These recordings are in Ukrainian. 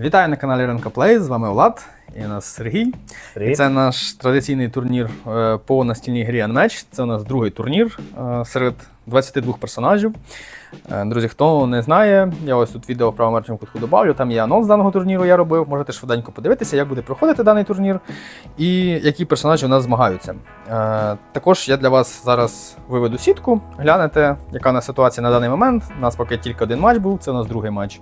Вітаю на каналі Ренко Плей, з вами Влад і у нас Сергій. І це наш традиційний турнір е, по настільній грі Unmatched. Це у нас другий турнір е, серед 22 персонажів. Е, Друзі, хто не знає, я ось тут відео в правому верхньому кутку добавлю. Там є анонс даного турніру, я робив. Можете швиденько подивитися, як буде проходити даний турнір і які персонажі у нас змагаються. Також я для вас зараз виведу сітку, глянете, яка у нас ситуація на даний момент. У нас поки тільки один матч був, це у нас другий матч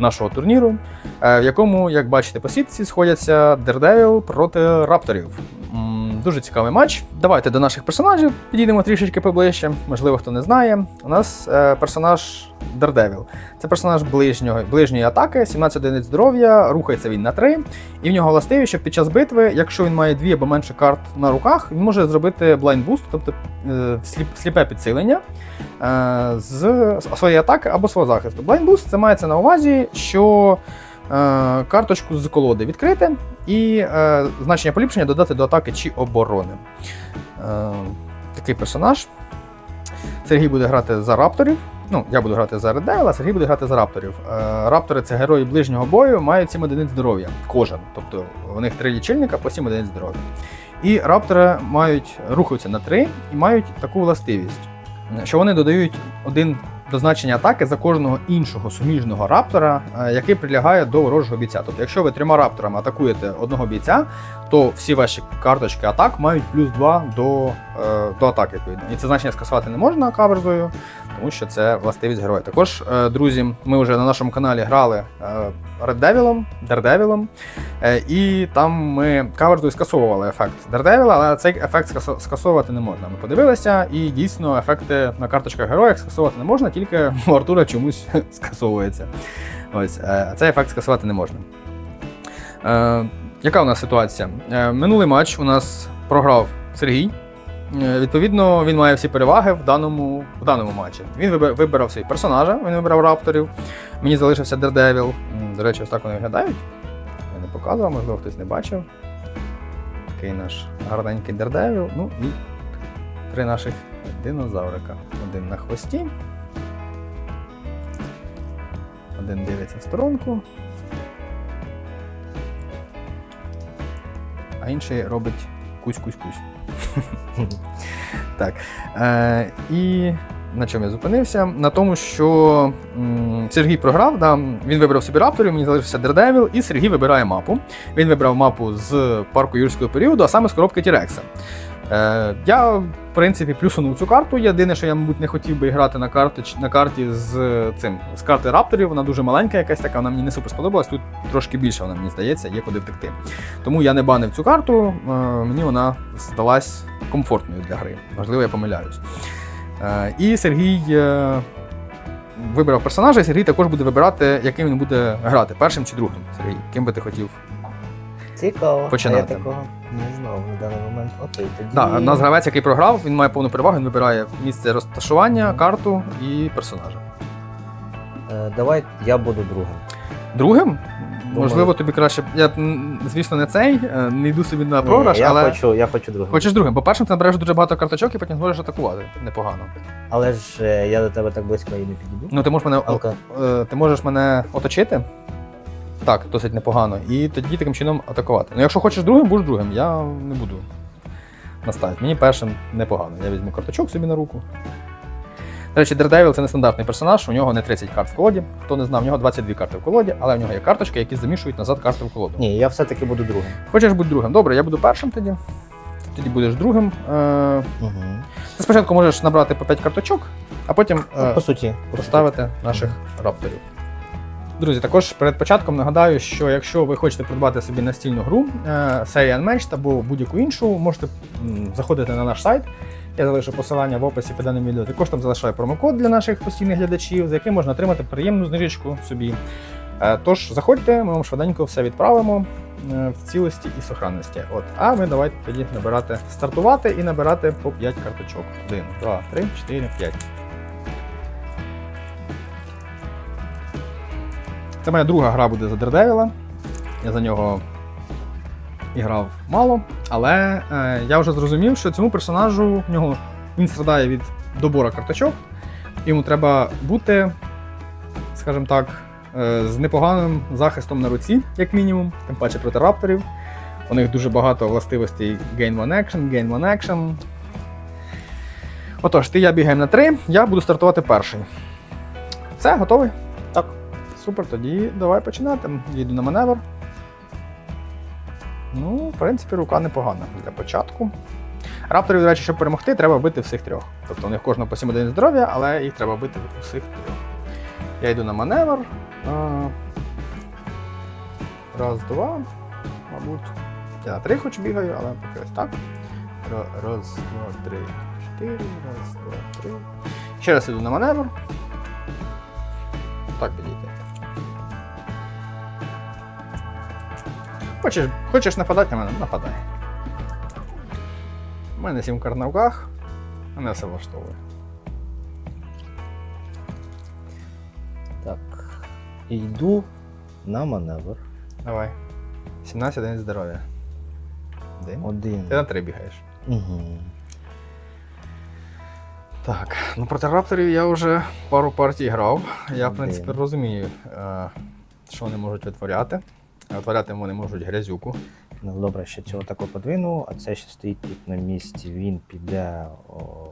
нашого турніру, е, в якому, як бачите, по сітці сходяться Daredevil проти Рапторів. Дуже цікавий матч. Давайте до наших персонажів підійдемо трішечки поближче. Можливо, хто не знає. У нас е, персонаж Daredevil. Це персонаж ближнього, ближньої атаки, 17 одиниць здоров'я, рухається він на 3. І в нього властивість, що під час битви, якщо він має дві або менше карт на руках, він може зробити blind boost, тобто е, сліпе підсилення е, з своєї атаки або свого захисту. Blind boost це мається на увазі, що карточку з колоди відкрити і е, значення поліпшення додати до атаки чи оборони. Е, такий персонаж. Сергій буде грати за рапторів. Ну, я буду грати за Devil, а Сергій буде грати за рапторів. Е, раптори це герої ближнього бою, мають 7 одиниць здоров'я. Кожен. Тобто у них три лічильника по 7 одиниць здоров'я. І раптори мають рухаються на 3 і мають таку властивість, що вони додають один до значення атаки за кожного іншого суміжного раптора, е, який прилягає до ворожого бійця. Тобто, якщо ви трьома рапторами атакуєте одного бійця, то всі ваші карточки атак мають плюс 2 до, е, до атаки. Відповідно. І це значення скасувати не можна каверзою, тому що це властивість героя. Також, е, друзі, ми вже на нашому каналі грали е, Red Devil, Daredevil, е, і там ми каверзою скасовували ефект Daredevil, але цей ефект скасовувати не можна. Ми подивилися, і дійсно ефекти на карточках героя скасовувати не можна, тільки у Артура чомусь скасовується. Ось, е, цей ефект скасувати не можна. Е, яка у нас ситуація? Е, минулий матч у нас програв Сергій. Е, Відповідно, він має всі переваги в даному, в даному матчі. Він вибирав свій персонажа, він вибрав рапторів. Мені залишився. М, До речі, ось так вони виглядають. Я не показував, можливо, хтось не бачив. Такий наш гарненький Daredevil. Ну і три наших динозаврика. Один на хвості. Один дивиться в сторонку. Інший робить кусь-кусь-кусь. Так. Е, і на чому я зупинився? На тому, що м, Сергій програв, да, він вибрав собі рапторів, мені залишився Дердевіл, і Сергій вибирає мапу. Він вибрав мапу з парку юрського періоду, а саме з коробки Тірекса. Е, я, в принципі, плюсунув цю карту. Єдине, що я, мабуть, не хотів би грати на, карти, на карті з цим з карти рапторів. Вона дуже маленька, якась така, вона мені не супер сподобалась. Тут трошки більше вона мені здається, є куди втекти. Тому я не банив цю карту, е, мені вона здалась комфортною для гри. Можливо, я помиляюсь. Е, і Сергій е, вибрав персонажа, і Сергій також буде вибирати, яким він буде грати, першим чи другим. Сергій, ким би ти хотів? Цікаво. Починати. А я такого не знав на даний момент. Окей, тоді. Да, у нас гравець, який програв, він має повну перевагу, він вибирає місце розташування, карту і персонажа. Е, давай я буду другим. Другим? Можливо, тобі краще. Я, м, звісно, не цей, е, не йду собі на програш, Ні, я але. хочу, я хочу другим. Хочеш другим. По-перше, ти набереш дуже багато карточок і потім зможеш атакувати. Непогано. Але ж е, я до тебе так близько і не підійду. Ну, ти можеш мене, Алка. е, ти можеш мене оточити. Так, досить непогано. І тоді таким чином атакувати. Ну, якщо хочеш другим, будеш другим. Я не буду наставити. Мені першим непогано. Я візьму карточок собі на руку. До речі, Daredevil – це нестандартний персонаж, у нього не 30 карт в колоді. Хто не знав, у нього 22 карти в колоді, але в нього є карточки, які замішують назад карти в колоду. Ні, я все-таки буду другим. Хочеш бути другим? Добре, я буду першим тоді. Тоді будеш другим. Е, Угу. Ти спочатку можеш набрати по 5 карточок, а потім е, по суті. по поставити наших рапторів. Друзі, також перед початком нагадаю, що якщо ви хочете придбати собі настільну гру, е, серія Unmatched або будь-яку іншу, можете заходити на наш сайт. Я залишу посилання в описі під даним відео. Також там залишаю промокод для наших постійних глядачів, за яким можна отримати приємну знижечку собі. Е, Тож заходьте, ми вам швиденько все відправимо е, в цілості і сохранності. От, а ми давайте тоді набирати, стартувати і набирати по 5 карточок. 1, 2, 3, 4, 5. Це моя друга гра буде за Daredevil. Я за нього і грав мало, але е, я вже зрозумів, що цьому персонажу в нього він страдає від добора карточок. Йому треба бути, скажімо так, е, з непоганим захистом на руці, як мінімум, тим паче проти рапторів. У них дуже багато властивостей Gain One Action, Gain One Action. Отож, ти я бігаємо на 3, я буду стартувати перший. Все, готовий? Супер, тоді давай починати. Їду на маневр. Ну, в принципі, рука непогана для початку. Рапторів, до речі, щоб перемогти, треба бити всіх трьох. Тобто у них кожного по 7 одиниць здоров'я, але їх треба бити всіх трьох. Я йду на маневр. Раз, два, мабуть. Я на три хоч бігаю, але поки ось так. Раз, два, три, чотири, раз, два, три. Ще раз іду на маневр. Так підійти. Хочеш, хочеш нападати на мене? Нападай. У мене сім карт на руках, мене все влаштовує. Так. Йду на маневр. Давай. 17 одиниць здоров'я. Один. Один. Ти на три бігаєш. Угу. Так, ну проти рапторів я вже пару партій грав. Я, в принципі, розумію, е, що вони можуть витворяти. Витворяти вони можуть грязюку. Ну, добре, ще цього тако подвину, а це ще стоїть тут на місці. Він піде о,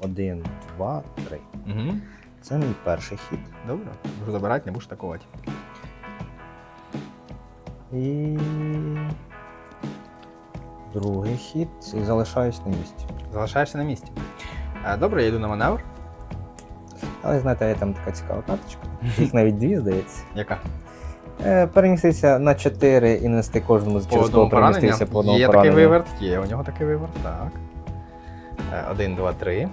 один, два, три. Угу. Це мій перший хід. Добре, можу забирати, не будеш атакувати. І другий хід. І залишаюсь на місці. Залишаєшся на місці. Добре, я йду на маневр. Але знаєте, є там така цікава карточка. Їх навіть дві, здається. Яка? Е, на 4 і нести кожному з через кого переміститися по одному Є пораненню. такий виверт, є у нього такий виверт, так. Е, Один, два, три.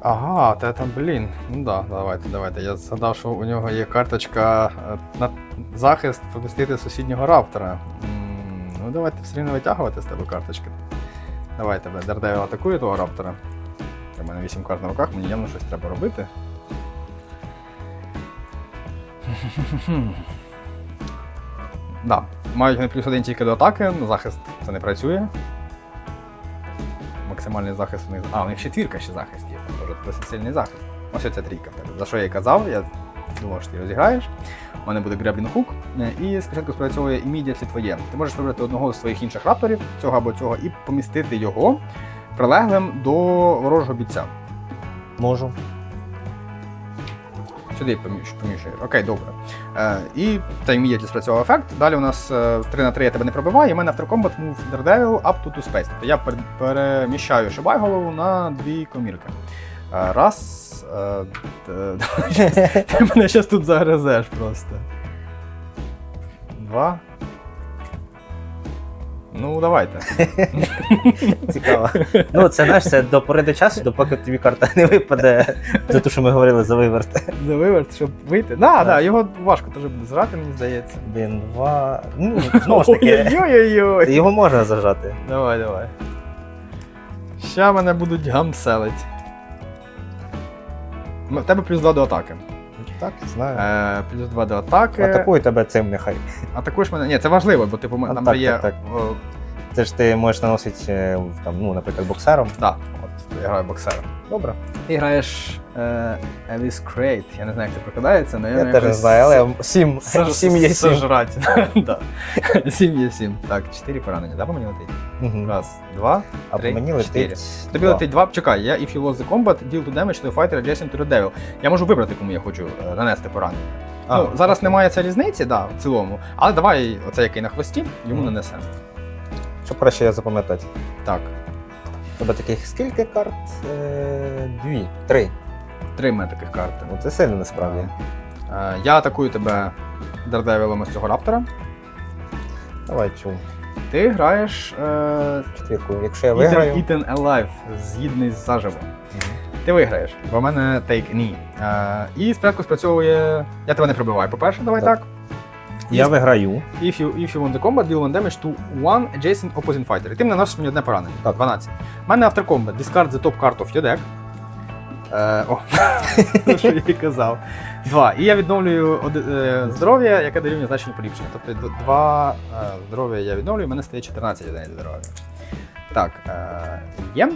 Ага, та там, блін. Ну да, давайте, давайте. Я згадав, що у нього є карточка е, на захист помістити сусіднього раптора. Ну, давайте все рівно витягувати з тебе карточки. Давай тебе. Дардевіл атакує того раптора. У мене 8 карт на руках, мені явно щось треба робити. Да, мають вони плюс один тільки до атаки, захист це не працює. Максимальний захист у них. А, у них четвірка ще захист є, там теж досить сильний захист. Ось оця трійка. За що я й казав, я думав, що ти розіграєш. У мене буде Греблін Хук, і спочатку спрацьовує immediately твоє. Ти можеш вибрати одного з своїх інших рапторів, цього або цього, і помістити його прилеглим до ворожого бійця. Можу. Сюди поміщ- поміщуєш. Окей, добре. Е, і immediately спрацьовував ефект. Далі у нас е, 3 на 3 я тебе не пробиваю, і в мене авторкомбат move Daredevil up to two space. Тобто я переміщаю Шибай голову на дві комірки. Е, раз. Е, ти мене зараз тут загризеш просто. Два. Ну, давайте. Цікаво. Ну, це знаєш, це до пори до часу, допоки тобі карта не випаде. Це те, що ми говорили за виверт. За виверт, щоб вийти. Да, так, да, його важко теж буде зрати, мені здається. Один, два. Ну, знову ж таки, Ой-ой-ой. його можна зажати. Давай, давай. Ща мене будуть гамселить. В тебе плюс 2 до атаки. Так, знаю. Е, плюс 2 до атаки. Атакуй тебе цим нехай. Атакуєш мене. Ні, це важливо, бо типу А, нам так, же є. так, так. о, Це ж ти можеш наносити, е, там, ну, наприклад, боксером. да, от я граю боксером. Добре. Ти граєш е, Alice Crate. Я не знаю, як це прикладається, але Я теж не знаю, але сім, сім є сім. Сожрать. Да. Сім є сім. Так, чотири поранення. Да, по мені летить? Мгм. Раз, два. А три, мені чотири. летить. Тобі два. летить два. Чекай, я if you lose the combat, deal to damage to the fighter adjacent to the devil. Я можу вибрати, кому я хочу е, нанести поранення. А, ну, зараз окей. немає цієї різниці, да, в цілому. Але давай оцей, який на хвості, йому Мгм. нанесемо. Щоб краще я запам'ятати. Так, Тебе таких скільки карт? Е, дві, три. три мене таких карти. Ну, це сильно насправді. Е, я атакую тебе дардевилом з цього раптора. Давай цю Ти граєш е, четвірку. Якщо я виграю. Eaten, Eaten Alive, з'їдений заживо. Мгм. Ти виграєш, бо в мене take ні. Е, і спочатку спрацьовує. Я тебе не прибиваю, по-перше, давай Так. так. Я виграю. If you, if you won the combat, deal one damage to one adjacent opposing fighter. І ти наносиш мені одне поранення. Так. 12. У мене авторкомбат. Discard the top card of your deck. Е, о, що я і казав. Два. І я відновлюю е, здоров'я, яке дорівнює значенню поліпшення. Тобто д- два е, здоров'я я відновлюю, в мене стає 14 одиниць здоров'я. Так, е, є.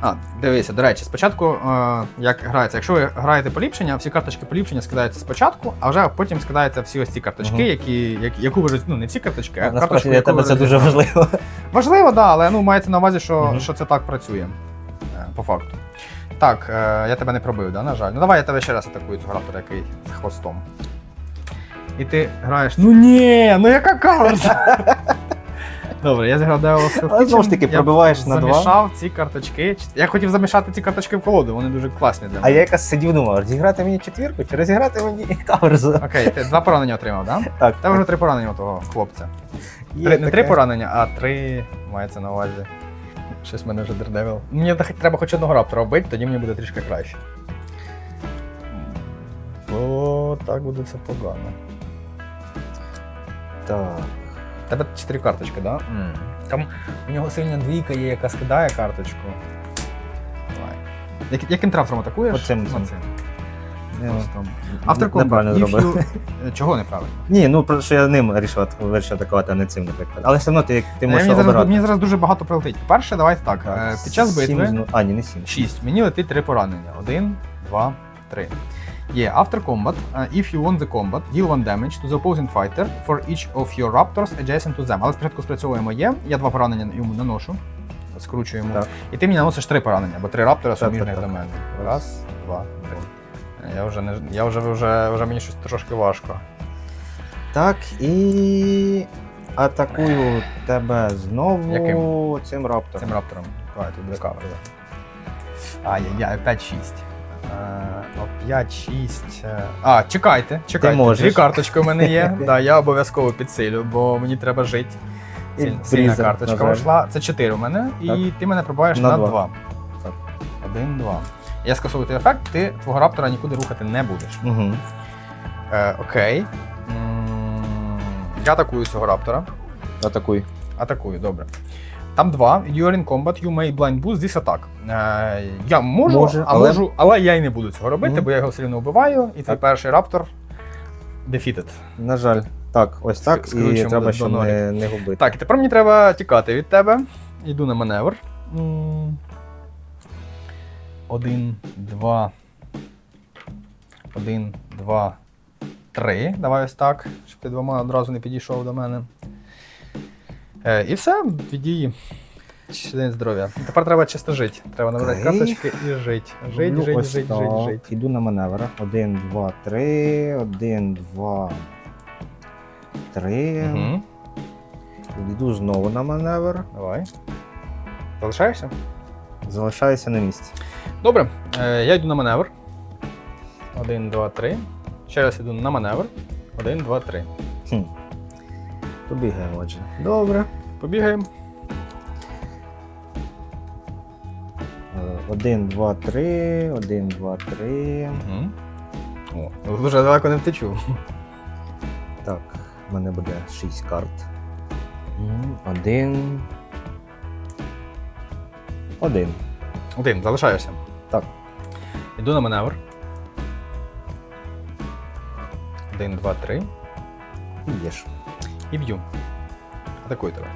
А, дивися, до речі, спочатку, е, як грається, якщо ви граєте поліпшення, всі карточки поліпшення скидаються спочатку, а вже потім скидаються всі ось ці карточки, Мгм. які, які, яку ви роз- ну не ці карточки, а карточку, для тебе це дуже важливо. Важливо, да, але ну мається на увазі, що, Мгм. що це так працює. е, По факту. Так, е, я тебе не пробив, да, на жаль. Ну давай я тебе ще раз атакую цього раптора, який з хвостом. І ти граєш. Ну ні, ну яка каверза! Добре, я зіграв Devil of Але знову ж таки, Я пробиваєш на два. Замішав ці карточки. Я хотів замішати ці карточки в колоду, вони дуже класні для А мене. я якраз сидів думав, розіграти мені четвірку чи розіграти мені каверзу. Окей, ти два поранення отримав, так? Да? Так, Та вже три поранення у того хлопця. є Три, не таке. три поранення, а три мається на увазі. Щось в мене вже дердевил. Мені треба хоч одного раптора вбити, тоді мені буде трішки краще. Бо так буде все погано. Так. У тебе чотири карточки, так? Да? Там у нього сильна двійка є, яка скидає карточку. Давай. Як, яким травтором атакуєш? Оцим, Оцим. цим. Просто. Автор комбат. Неправильно If зробив. you... Чого неправильно? Ні, ну просто що я ним вирішив от- вирішив атакувати, а не цим, наприклад. Але все одно ти, ти Е, можеш мені, зараз, обирати. мені зараз дуже багато прилетить. Перше, давайте так. е, Під час Сім битви. зну- А, ні, не сім. 6. Мені летить три поранення. Один, два, три. Є after combat. uh, if you won the combat, deal one damage to the opposing fighter for each of your raptors adjacent to them. Але спочатку спрацьовує моє. Я два поранення йому наношу. Скручую йому. Так. І ти мені наносиш три поранення, бо три раптора Так, суміжних до мене. Раз, два, три. Я вже не я вже, вже, вже мені щось трошки важко. Так, і атакую тебе знову Яким? цим раптором. Цим раптором. Давай, тут буде кавер. Ай-яй-яй, 5-6. Е, О, 5-6. е. А, чекайте, чекайте. можеш. Дві карточки в мене є. да, я обов'язково підсилю, бо мені треба жити. І Сіль- Сильна карточка вийшла. Це 4 у мене, і Так. ти мене пробуваєш На на два. 2. Так. 1-2. Я скасовую той ефект, ти твого раптора нікуди рухати не будеш. Угу. Е, окей. М, Я атакую цього раптора. Атакуй. Атакую, добре. Там два. During combat you may blind boost this attack. Е, я можу, Може, а але- можу, але я й не буду цього робити, Мгм. бо я його все одно вбиваю, і твій Так. перший раптор defeated. На жаль. Так, ось так. І скручуємо треба, до не, не губити. Так, і тепер мені треба тікати від тебе. Йду на маневр. М. Один, два. Один, два, три. Давай ось так, щоб ти двома одразу не підійшов до мене. Е, і все, від дії. День здоров'я. Тепер треба чисто жити. Треба набирати Окей. карточки і жити. Жить, Роблю жить, ось жить, так. жить, жить. Іду на маневр. Один, два, три. Один, два. Три. Угу. Йду знову на маневр. Давай. Залишаєшся? Залишаюся на місці. Добре, е, я йду на маневр. Один, два, три. Ще раз йду на маневр. Один, два, три. Хм. Побігаємо, отже. Добре. Побігаємо. Е, Один, два, три. Один, два, три. Угу. О, дуже далеко не втечу. Так, в мене буде шість карт. Один. Один. Один, залишаєшся. Так. Йду на маневр. Один, два, три. І б'єш. І б'ю. Атакую тебе.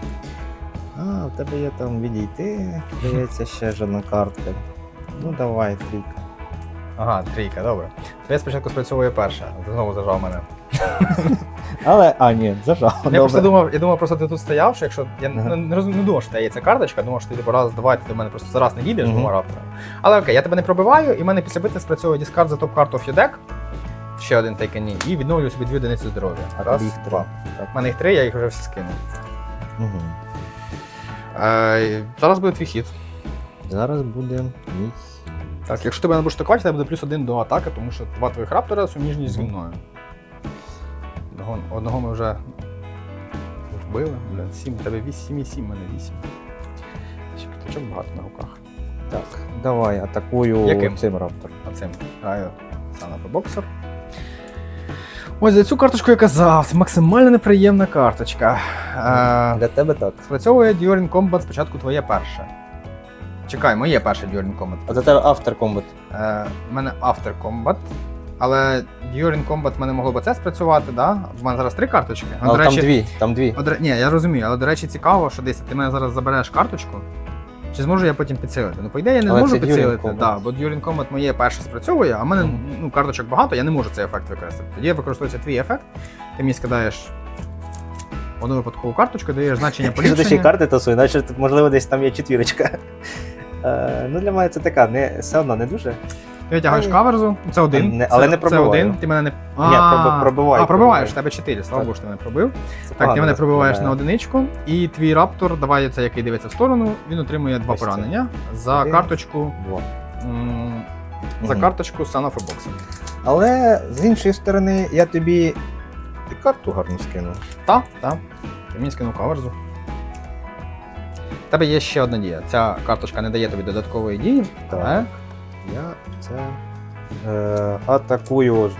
А, в тебе є там відійти. Здається, ще ж одна картка. Ну давай, трійка. Ага, трійка, добре. Тебе спочатку спрацьовує перша, ти знову зажав мене. Але, а, ні, зажав. Я просто думав, я думав, просто ти тут стояв, що якщо. Я Ага. не, не, розум- не думав, що тебе є ця карточка, думав, що ти типу раз, два, ти до мене просто зараз не дійдеш двома рапторами. Але окей, я тебе не пробиваю, і в мене після битви спрацьовує дискард за топ карту of your deck. Ще один тайкані, і відновлюю собі дві одиниці здоров'я. А Раз, їх два. Так. У мене їх три, я їх вже всі скинув. Угу. Е, зараз буде твій хід. Зараз буде мій. Так, якщо тебе не будеш атакувати, тебе буде плюс один до атаки, тому що два твоїх раптора суміжні зі мною. Одного, одного ми вже вбили. Бля, сім, тебе вісім, сім і сім, мене вісім. Ще п'ятачок багато на руках. Так, давай, атакую Яким? цим раптором. Оцим граю Son боксер. Ось за цю карточку я казав, це максимально неприємна карточка. Е, Для тебе так. спрацьовує During Combat спочатку твоє перше. Чекай, моє перше During Combat. А за тебе автор комбат. Е, в мене After Combat. Але During Combat в мене могло б це спрацювати, да? В мене зараз три карточки. А, Але до там речі, дві, там дві. от ре- ні, я розумію, але до речі, цікаво, що десь ти мене зараз забереш карточку. Чи зможу я потім підсилити? Ну, по ідеї, я не Але зможу це During підсилити. Combat. Да, бо During Combat моє перше спрацьовує, а в мене Мгм. ну, карточок багато, я не можу цей ефект використати. Тоді використовується твій ефект, ти мені скидаєш одну випадкову карточку, даєш значення Якщо ти ще й поліпшення. карти тасує, значить, можливо, десь там є четвірочка. Е, ну, для мене це така, не, все одно не дуже. Ти витягаєш каверзу, це один. Не- але це, не пробиваю. Це один, ти мене не. проби- пробиваю, А, пробиваєш, в тебе чотири, слава Так. Богу, що ти мене пробив. Це Так, ти мене пробиваєш на одиничку, і твій раптор, давай це, який дивиться в сторону, він отримує два поранення за Один. карточку. Два. м, За карточку Son of a Box. Але з іншої сторони, я тобі і карту гарно скинув. Та, та. Ти мені скинув каверзу. В тебе є ще одна дія. Ця карточка не дає тобі додаткової дії, але Так. Я це е, атакую,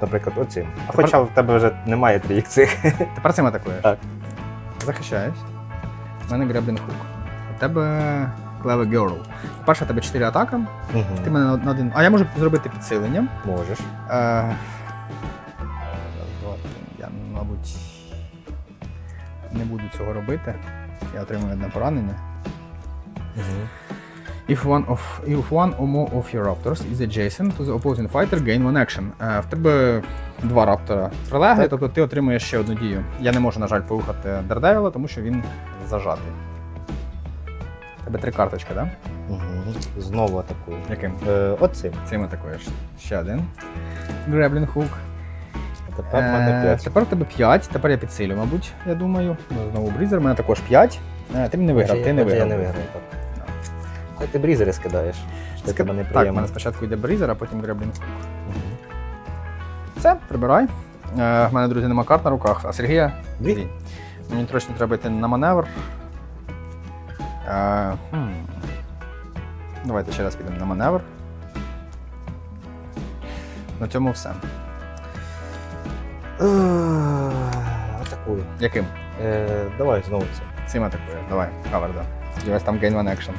наприклад, оцим. А Тепер- хоча в тебе вже немає трійок цих. тепер цим атакуєш. Так. Захищаюсь. У мене Греблін Хук. У тебе Clever Girl. По-перше, у тебе 4 атаки. Ти мене на- один. А я можу зробити підсилення. Можеш. Е... раз, два, три. Я, мабуть, не буду цього робити. Я отримую одне поранення. If one of if one or more of your raptors is adjacent to the opposing fighter, gain one action. Е, в тебе два раптора прилеглі, Так. тобто ти отримуєш ще одну дію. Я не можу, на жаль, порухати Дердевіла, тому що він зажатий. В Тебе три карточки, так? Да? Угу. Знову атакую. Яким? Е, оцим. Цим атакуєш. Ще один. Греблін хук. Тепер в мене Е, 5. Тепер у тебе 5, тепер я підсилю, мабуть, я думаю. Знову брізер, у мене також 5. Е, Ти не виграв, ти не виграв. Я не виграв, так. Ти брізери скидаєш. Що Ски- тебе Так, у неприємно. мене спочатку йде брізер, а потім греблін хук. Мгм. Все, прибирай. Е, в мене, друзі, нема карт на руках, а Сергія. Дві. Дві. Мені точно треба йти на маневр. Е. Давайте ще раз підемо на маневр. На цьому все. Е, Атакую. Яким? Е, Давай знову це. Цим атакує. Давай, кавер, да. Сподіваюсь, там gain one action.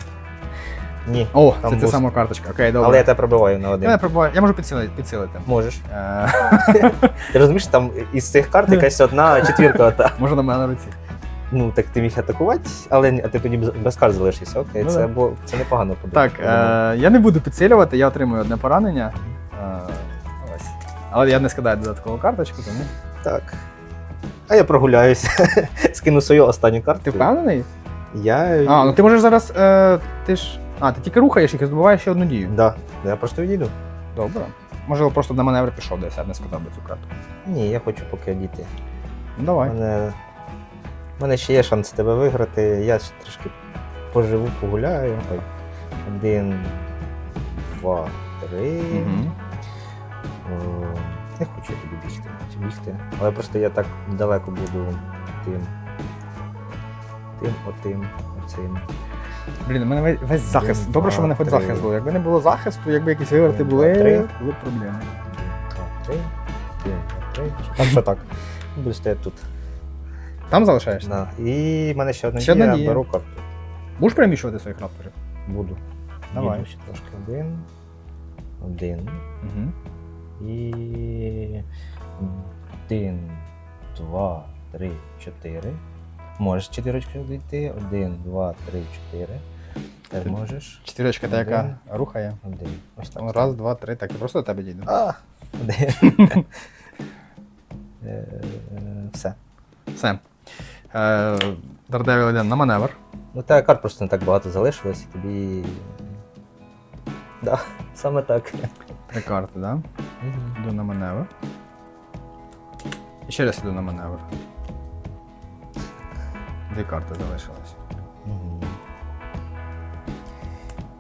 Ні. О, це буст. сама карточка. Окей, добре. Але я тебе пробиваю на Я, один. не пробуваю. я можу підсилити. підсилити. Можеш. Е, Ти розумієш, там із цих карт якась одна четвірка ота. Може на мене на руці. Ну так ти міг атакувати, але ні- а ти тоді без, без карт залишишся. Окей, Ну, це, да. бо, це непогано подумати. Так, е, я не буду підсилювати, я отримую одне поранення. Е, ось. Але я не скидаю додаткову карточку, тому. так. А я прогуляюся. Скину свою останню карту. Ти впевнений? Я. А, ну ти можеш зараз. Е, ти ж. А, ти тільки рухаєш їх і здобуваєш ще одну дію. Да. Я просто відійду. Добре. Можливо, просто на маневр пішов десь, я б не сказав би цю карту. Ні, я хочу поки дійти. Ну У давай. мене, у мене ще є шанс тебе виграти. Я ще трішки поживу, погуляю. Один, два, три. Угу. О, Не хочу я тобі бігти, бігти. Але просто я так далеко буду тим. Тим, отим, оцим. Блін, у мене весь- захист. Добре, що в мене хоч захист був. Якби не було захисту, якби якісь виверти були, три. були б проблеми. Один, три. Три. Так що так. Буду стояти тут. Там залишаєшся? Да. І в мене ще одна Ще дія, дія. беру карту. Будеш переміщувати своїх рапторів? Буду. Давай. Їду ще трошки один. Один. Угу. І. Один, два, три, чотири. Можеш чотирочку дійти. Один, два, три, чотири. Ти можеш. Чотирочка та яка рухає. Один. Ось так. Раз, два, три, так, я просто до тебе дійду. А, один. Е, Все. Все. Дардевіл йде на маневр. Ну, та карт просто не так багато залишилось, і тобі. Да, саме так. Три карти, да? Йду на маневр. І ще раз йду на маневр. Дві карти залишилось. Мгм.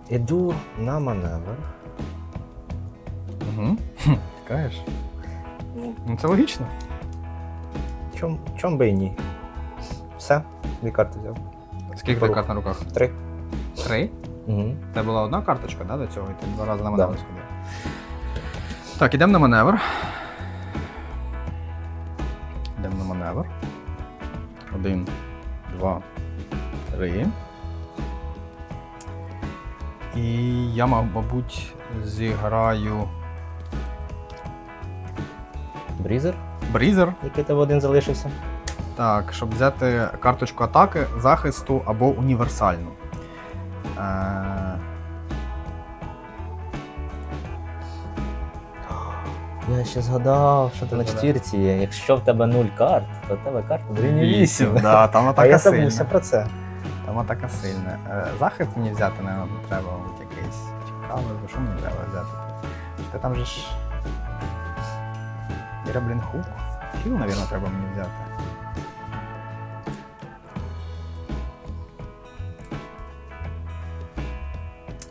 Іду на маневр. Угу. Тікаєш? Ну це логічно. Чом, чом би і ні? Все, дві карти взяв. Скільки ти карт на руках? Три. Три? Угу. Це була одна карточка, да, до цього, і ти два рази на Да. маневр сходив. Так, ідемо на маневр. Йдемо на маневр. Один, 3. І я, мабуть, зіграю. Брізер? Брізер. Який тебе один залишився? Так, щоб взяти карточку атаки, захисту або універсальну. Е... Я ще згадав, що ти на четвірці є. Якщо в тебе нуль карт, то в тебе карт зрівнює 8. Да, там атака А я сильна. про це. Там атака сильна. Е, Захист мені взяти, не треба мабуть, якийсь цікавий, бо що мені треба взяти тут? Та там же ж. Граблін хук. Хіл, мабуть, треба мені взяти.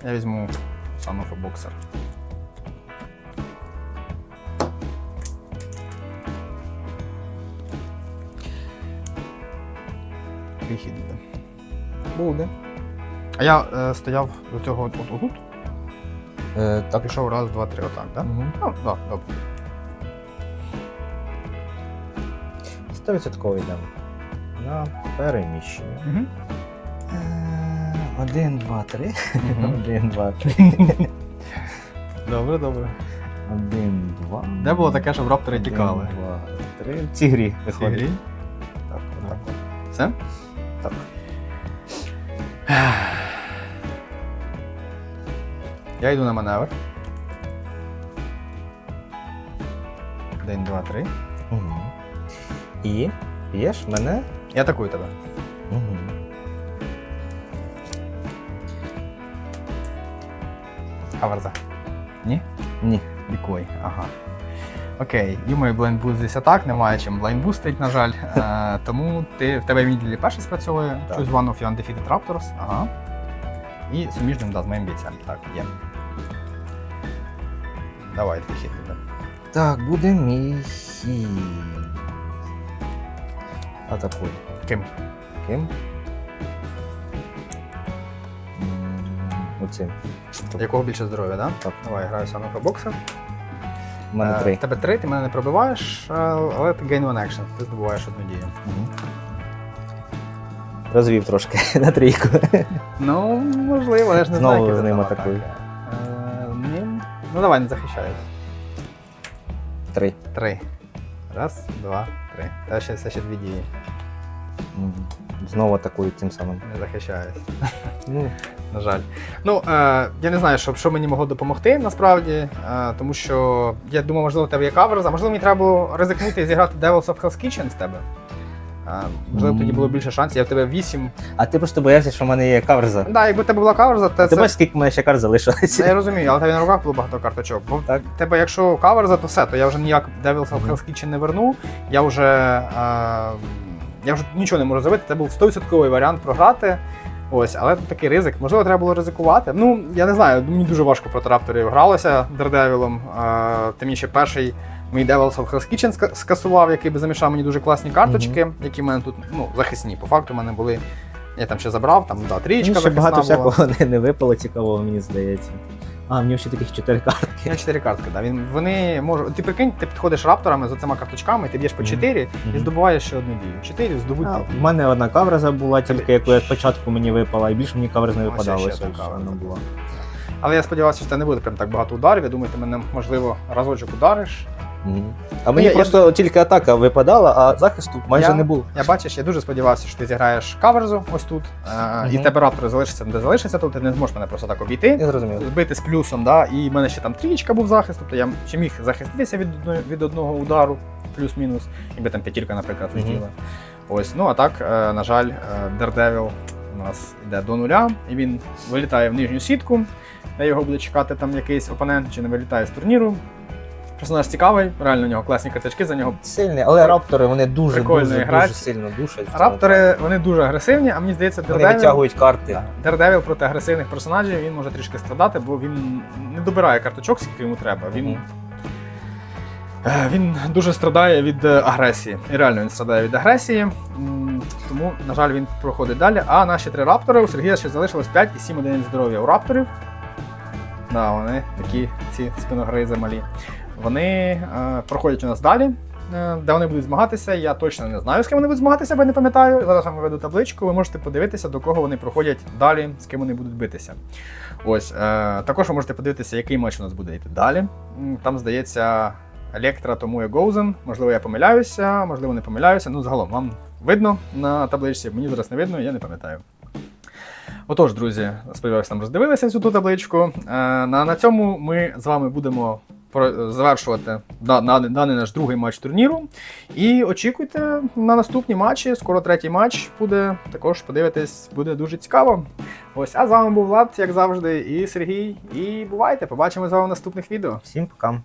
Я візьму Son of a Boxer. Який хід буде? А я е, стояв до цього от, отут, Е, так. пішов раз, два, три, отак, так? Да? Мгм. Ну, так, добре. 100% йдемо. На переміщення. Угу. Е, Один, два, три. Один, два, три. Добре, добре. Один, два. Де було таке, щоб раптори Один, тікали? Два, три. В цій грі В цій виходить. грі? Так, отак. Все? Я йду на маневр. Один, два, три. Мгм. І п'єш мене. Я атакую тебе. Мгм. Хаверза. Ні? Ні. Бікой, ага. Окей, Юмою блайндбуст здесь атак, немає чим блайндбустить, на жаль. Е, тому ти, в тебе імідлі перший спрацьовує. Choose one of your undefeated Raptors. Ага. І суміжним да, з моїм бійцем. Так, є. Давай, хід буде. Так, буде мій хід. Атакуй. Ким? Ким? Оцим. Якого більше здоров'я, да? Так. Давай, граю саме по боксу. У мене Е, три. В тебе три, ти мене не пробиваєш, е, але ти gain one action, ти здобуваєш одну дію. Мгм. Розвів трошки на трійку. Ну, можливо, я ж не Знову знаю, які з ним там атакую. Ну давай, не захищаюсь. Три. Три. Раз, два, три. Та ще це ще дві дії. Знову атакую тим самим. Не захищаюсь. Ну, На жаль. Ну, е, я не знаю, що, що мені могло допомогти насправді, е, тому що я думав, можливо, у тебе є каверза. Можливо, мені треба було ризикнути і зіграти Devils of Hell's Kitchen з тебе. Можливо, тоді було більше шансів. Я в тебе 8. а ти просто боявся, що в мене є каверза. Да, якби в тебе була каверза, то Ти це. бачиш, скільки в мене ще карт залишилося? я розумію, але в тебе на руках було багато карточок. Бо Так. в тебе, якщо каверза, то все, то я вже ніяк Devils of. Hell's Kitchen не верну. Я вже. Е, я вже нічого не можу зробити. Це був 100% варіант програти. Ось, але такий ризик. Можливо, треба було ризикувати. Ну, я не знаю, мені дуже важко проти рапторів гралося Дердевілом. Е, тим ще перший мій Devils of Hell's Kitchen скасував, який би замішав мені дуже класні карточки, які в мене тут ну, захисні. По факту в мене були. Я там ще забрав, там да, трієчка Ну, ще багато була. всякого не, не випало цікавого, мені здається. А, в нього ще таких чотири Я картки. чотири картки, да. Він, вони можуть. Ти прикинь, ти підходиш рапторами з оцими карточками, ти б'єш по Мгм. 4 і здобуваєш ще одну дію. 4 здобудь А, дві. в мене одна каверза була, тільки яку я спочатку мені випала, і більше мені каверз не випадало. Але я сподівався, що це не буде прям так багато ударів. Я думаю, ти мене можливо разочок удариш. А мені я- я- просто тільки атака випадала, а захисту майже Я- не було. Я бачиш, я дуже сподівався, що ти зіграєш каверзу ось тут, е, і Мгм. тебе раптори залишиться, де залишиться, тут ти не зможеш мене просто так обійти. Я зрозумів. Збити з плюсом, да, і в мене ще там трієчка був захист, тобто я ще міг захиститися від, одної- від одного удару, плюс-мінус, якби там п'ятірка, наприклад, Мгм. летіла. Ось, ну а так, е, на жаль, Дердевіл у нас йде до нуля, і він вилітає в нижню сітку, де його буде чекати там якийсь опонент, чи не вилітає з турніру. Персонаж цікавий, реально у нього класні карточки, за нього Сильний, але раптори вони дуже дуже, дуже сильно душать. Раптори вони дуже агресивні, а мені здається, Вони Дердевіл, витягують карти. Дердевіл проти агресивних персонажів він може трішки страдати, бо він не добирає карточок, скільки йому треба. Він, Мгм. е, він дуже страдає від е, агресії. І реально він страдає від агресії. М, Тому, на жаль, він проходить далі. А наші три раптори у Сергія ще залишилось 5 і 7 одиниць здоров'я у рапторів. Да, вони такі ці спиногризи малі. Вони е, проходять у нас далі. е, Де вони будуть змагатися, я точно не знаю, з ким вони будуть змагатися, бо я не пам'ятаю. Зараз вам виведу табличку, ви можете подивитися, до кого вони проходять далі, з ким вони будуть битися. Ось, е, також ви можете подивитися, який матч у нас буде йти далі. Там, здається, Електра тому і Гоузен. Можливо, я помиляюся, можливо, не помиляюся. Ну, загалом вам видно на табличці, мені зараз не видно, я не пам'ятаю. Отож, друзі, сподіваюся, там роздивилися цю ту табличку. Е, на, на цьому ми з вами будемо завершувати да- даний наш другий матч турніру. І очікуйте на наступні матчі. Скоро третій матч буде. Також подивитись, буде дуже цікаво. Ось, а з вами був Влад, як завжди, і Сергій. І бувайте, побачимо з вами в наступних відео. Всім пока.